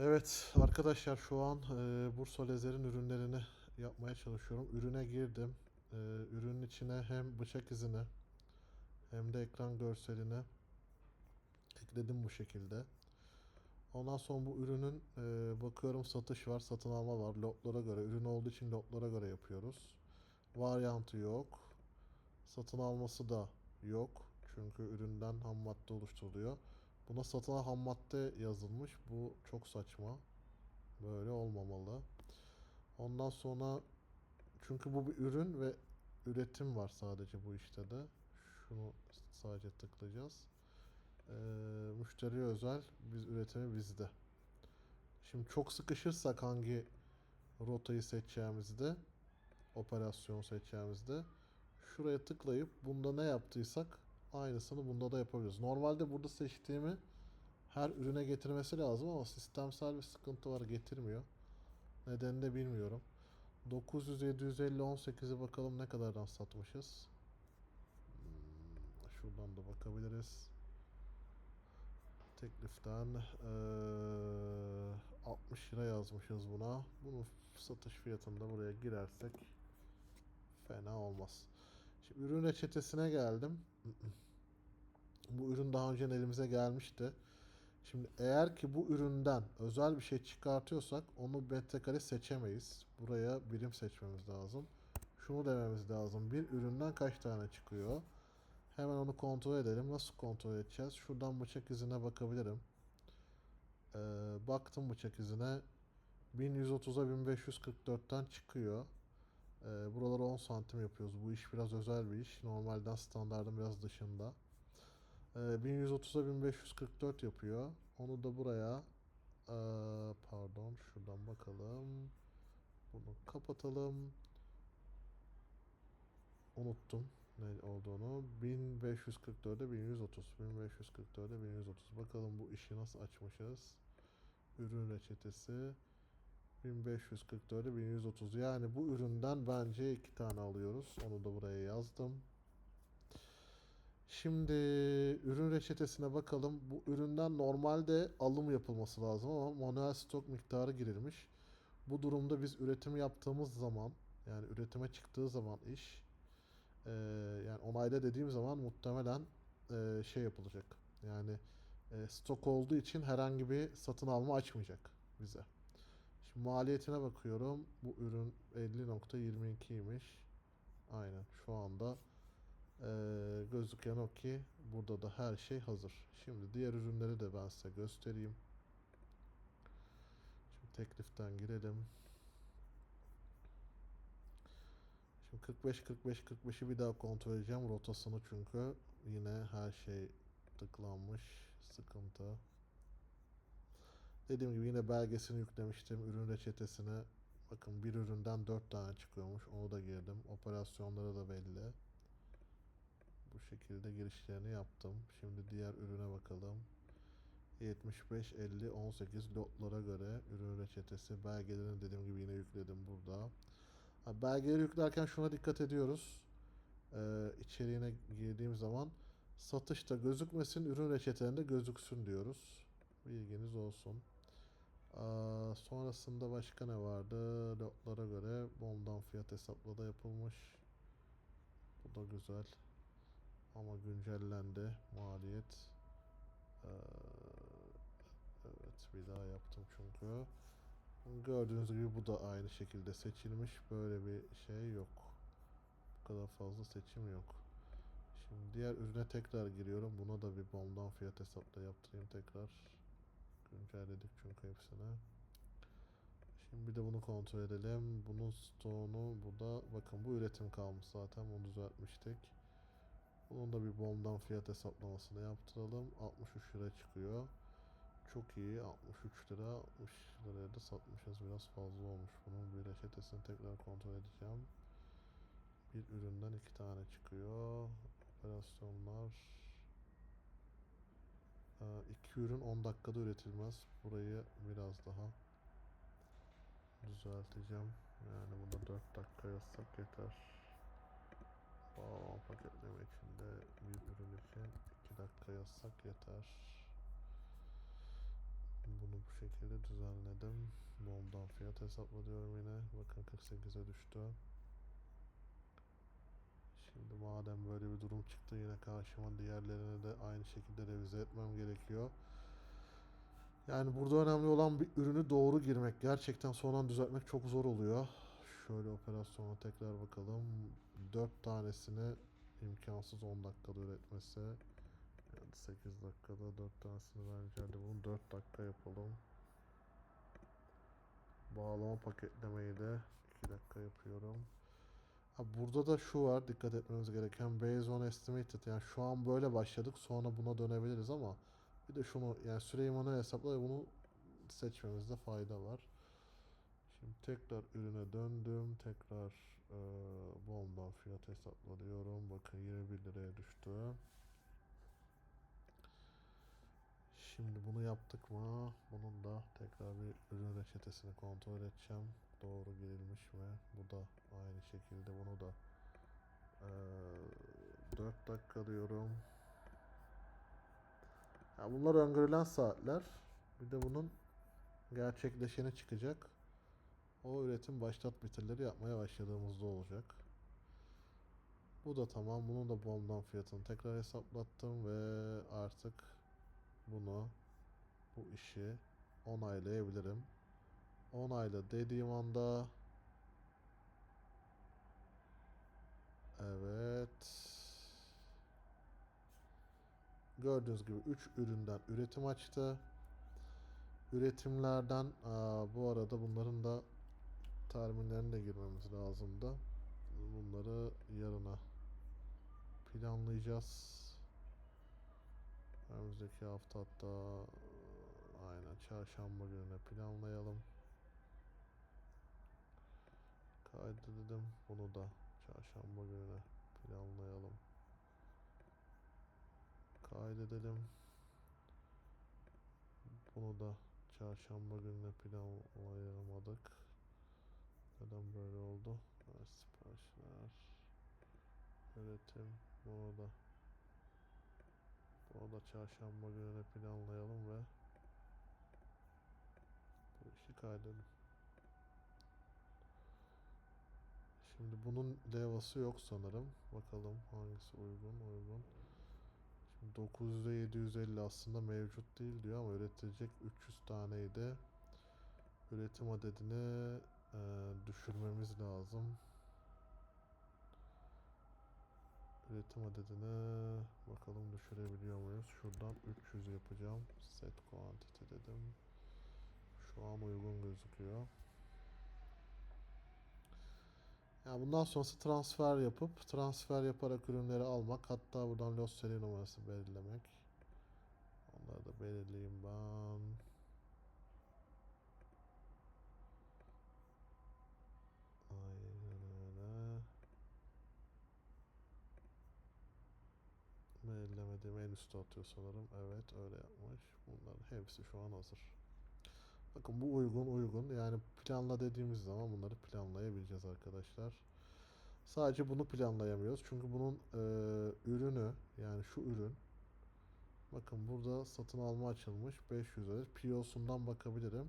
Evet arkadaşlar şu an e, Bursa Lazer'in ürünlerini yapmaya çalışıyorum. Ürüne girdim. E, ürünün içine hem bıçak izini hem de ekran görselini ekledim bu şekilde. Ondan sonra bu ürünün e, bakıyorum satış var, satın alma var. Lotlara göre, ürün olduğu için lotlara göre yapıyoruz. Varyantı yok. Satın alması da yok. Çünkü üründen ham madde oluşturuluyor. Buna satın al ham madde yazılmış. Bu çok saçma. Böyle olmamalı. Ondan sonra çünkü bu bir ürün ve üretim var sadece bu işte de. Şunu sadece tıklayacağız. Ee, müşteriye özel biz üretimi bizde. Şimdi çok sıkışırsak hangi rotayı seçeceğimizde operasyon seçeceğimizde şuraya tıklayıp bunda ne yaptıysak aynısını bunda da yapabiliriz. Normalde burada seçtiğimi her ürüne getirmesi lazım ama sistemsel bir sıkıntı var getirmiyor. Nedenini de bilmiyorum. 900 750 18'e bakalım ne kadardan satmışız. Hmm, Şuradan da bakabiliriz. Tekliften eee 60 lira yazmışız buna. Bunun satış fiyatını da buraya girersek fena olmaz. Şimdi ürün reçetesine geldim. Bu ürün daha önce elimize gelmişti. Şimdi eğer ki bu üründen özel bir şey çıkartıyorsak onu metrekare seçemeyiz. Buraya birim seçmemiz lazım. Şunu dememiz lazım. Bir üründen kaç tane çıkıyor? Hemen onu kontrol edelim. Nasıl kontrol edeceğiz? Şuradan bıçak izine bakabilirim. Ee, baktım bıçak izine. 1130'a 1544'ten çıkıyor. Ee, buraları 10 santim yapıyoruz. Bu iş biraz özel bir iş. Normalden standartın biraz dışında. Ee, 1130'a 1544 yapıyor. Onu da buraya ee, pardon şuradan bakalım. Bunu kapatalım. Unuttum ne olduğunu. 1544'e 1130. 1544'e 1130. Bakalım bu işi nasıl açmışız. Ürün reçetesi. 1544'e 1130. Yani bu üründen bence iki tane alıyoruz. Onu da buraya yazdım. Şimdi ürün reçetesine bakalım. Bu üründen normalde alım yapılması lazım ama manuel stok miktarı girilmiş. Bu durumda biz üretim yaptığımız zaman yani üretime çıktığı zaman iş eee, yani onayla dediğim zaman muhtemelen eee, şey yapılacak. Yani eee, stok olduğu için herhangi bir satın alma açmayacak bize. Maliyetine bakıyorum. Bu ürün 50.22'ymiş. Aynen şu anda ee, gözüken o ki burada da her şey hazır. Şimdi diğer ürünleri de ben size göstereyim. Şimdi tekliften girelim. Şimdi 45 45 45'i bir daha kontrol edeceğim rotasını çünkü yine her şey tıklanmış. Sıkıntı. Dediğim gibi yine belgesini yüklemiştim. Ürün reçetesine bakın bir üründen 4 tane çıkıyormuş. Onu da girdim. Operasyonları da belli. Bu şekilde girişlerini yaptım. Şimdi diğer ürüne bakalım. 75, 50, 18 lotlara göre ürün reçetesi. Belgelerini dediğim gibi yine yükledim burada. Belgeleri yüklerken şuna dikkat ediyoruz. Ee, içeriğine girdiğim zaman satışta gözükmesin, ürün reçetelerinde gözüksün diyoruz. Bilginiz olsun. Sonrasında başka ne vardı? Lotlara göre bomdan fiyat hesaplada yapılmış. Bu da güzel. Ama güncellendi maliyet. Ee, evet bir daha yaptım çünkü. Gördüğünüz gibi bu da aynı şekilde seçilmiş. Böyle bir şey yok. Bu kadar fazla seçim yok. Şimdi diğer ürüne tekrar giriyorum. Buna da bir bomdan fiyat hesapla yaptırayım tekrar. Güncelledik çünkü hepsini. Şimdi bir de bunu kontrol edelim. Bunun stoğunu burada bakın bu üretim kalmış zaten bunu düzeltmiştik. Bunun da bir bomdan fiyat hesaplamasını yaptıralım. 63 lira çıkıyor. Çok iyi. 63 lira. 60 liraya da satmışız. Biraz fazla olmuş bunun. Bir reçetesini tekrar kontrol edeceğim. Bir üründen iki tane çıkıyor. Operasyonlar. Ee, iki ürün 10 dakikada üretilmez. Burayı biraz daha düzelteceğim. Yani buna 4 dakika yazsak yeter. Bağlama paketleme içinde bir ürün için 2 dakika yazsak yeter. Bunu bu şekilde düzenledim. Bomdan fiyat hesaplıyorum yine. Bakın 48'e düştü. Madem böyle bir durum çıktı yine karşıma diğerlerini de aynı şekilde revize etmem gerekiyor. Yani burada önemli olan bir ürünü doğru girmek. Gerçekten sonradan düzeltmek çok zor oluyor. Şöyle operasyona tekrar bakalım. 4 tanesini imkansız 10 dakikada üretmesi. Yani 8 dakikada 4 tanesini bence hadi bunu 4 dakika yapalım. Bağlama paketlemeyi de 2 dakika yapıyorum. Burada da şu var dikkat etmemiz gereken based on estimated yani şu an böyle başladık sonra buna dönebiliriz ama bir de şunu yani süreyi manuel hesapla ve bunu seçmemizde fayda var. Şimdi tekrar ürüne döndüm. Tekrar e, bomba fiyat hesapla. Bakın 21 liraya düştü. Şimdi bunu yaptık mı? Bunun da tekrar bir ürün reçetesini kontrol edeceğim. Doğru girilmiş şekilde bunu da e, 4 dakika diyorum. Ya bunlar öngörülen saatler. Bir de bunun gerçekleşeni çıkacak. O üretim başlat bitirleri yapmaya başladığımızda olacak. Bu da tamam. Bunun da bombdan fiyatını tekrar hesaplattım ve artık bunu bu işi onaylayabilirim. Onayla dediğim anda evet gördüğünüz gibi 3 üründen üretim açtı. Üretimlerden aa, bu arada bunların da terminlerine de girmemiz lazımdı. Bunları yarına planlayacağız. Önümüzdeki hafta hatta aynen çarşamba gününe planlayalım. Kaydedelim. Bunu da çarşamba gününe planlayalım. Kaydedelim. Bunu da çarşamba gününe planlayamadık. Neden böyle oldu? Evet, siparişler. Üretim. Bunu da bunu da çarşamba gününe planlayalım ve bu işi kaydedelim. Şimdi bunun levhası yok sanırım. Bakalım hangisi uygun uygun. Şimdi 900'e 750 aslında mevcut değil diyor ama üretilecek 300 taneydi. Üretim adedini e, düşürmemiz lazım. Üretim adedini bakalım düşürebiliyor muyuz? Şuradan 300 yapacağım. Set quantity dedim. Şu an uygun gözüküyor. Ya bundan sonrası transfer yapıp transfer yaparak ürünleri almak hatta buradan los seri numarası belirlemek. Onları da belirleyeyim ben. Aynen öyle. Belirlemediğim en üstte atıyor sanırım. Evet öyle yapmış. Bunların hepsi şu an hazır. Bakın bu uygun uygun. Yani planla dediğimiz zaman bunları planlayabileceğiz arkadaşlar. Sadece bunu planlayamıyoruz. Çünkü bunun e, ürünü yani şu ürün bakın burada satın alma açılmış 500 adet. PO'sundan bakabilirim.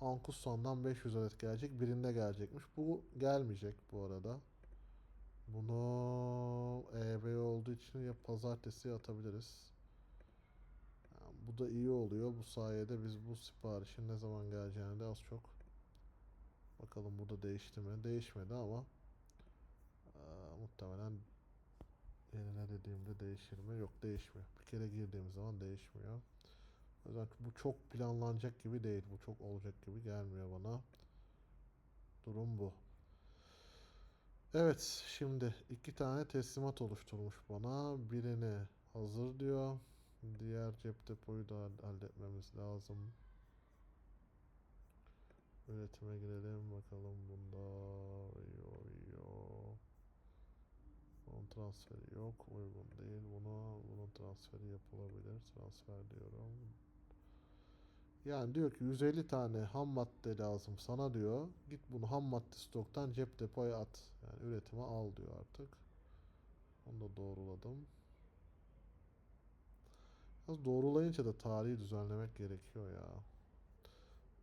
Ankusan'dan 500 adet gelecek. Birinde gelecekmiş. Bu gelmeyecek bu arada. Bunu EB olduğu için ya pazartesi atabiliriz. Bu da iyi oluyor. Bu sayede biz bu siparişin ne zaman geleceğini de az çok bakalım burada değişti mi? Değişmedi ama eee, muhtemelen yerine dediğimde değişir mi? Yok değişmiyor. Bir kere girdiğimiz zaman değişmiyor. O yüzden bu çok planlanacak gibi değil. Bu çok olacak gibi gelmiyor bana. Durum bu. Evet, şimdi iki tane teslimat oluşturmuş bana. Birini hazır diyor. Diğer cep depoyu da halletmemiz lazım. Üretime girelim bakalım bunda yo yo. Bunun transferi yok, uygun değil. Buna bunun transferi yapılabilir. Transfer diyorum. Yani diyor ki 150 tane ham madde lazım sana diyor. Git bunu ham madde stoktan cep depoya at. Yani üretime al diyor artık. Onu da doğruladım. Az doğrulayınca da tarihi düzenlemek gerekiyor ya.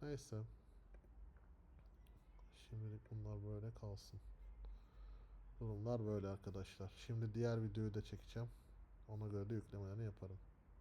Neyse. Şimdilik bunlar böyle kalsın. Durumlar böyle arkadaşlar. Şimdi diğer videoyu da çekeceğim. Ona göre de yüklemelerini yaparım.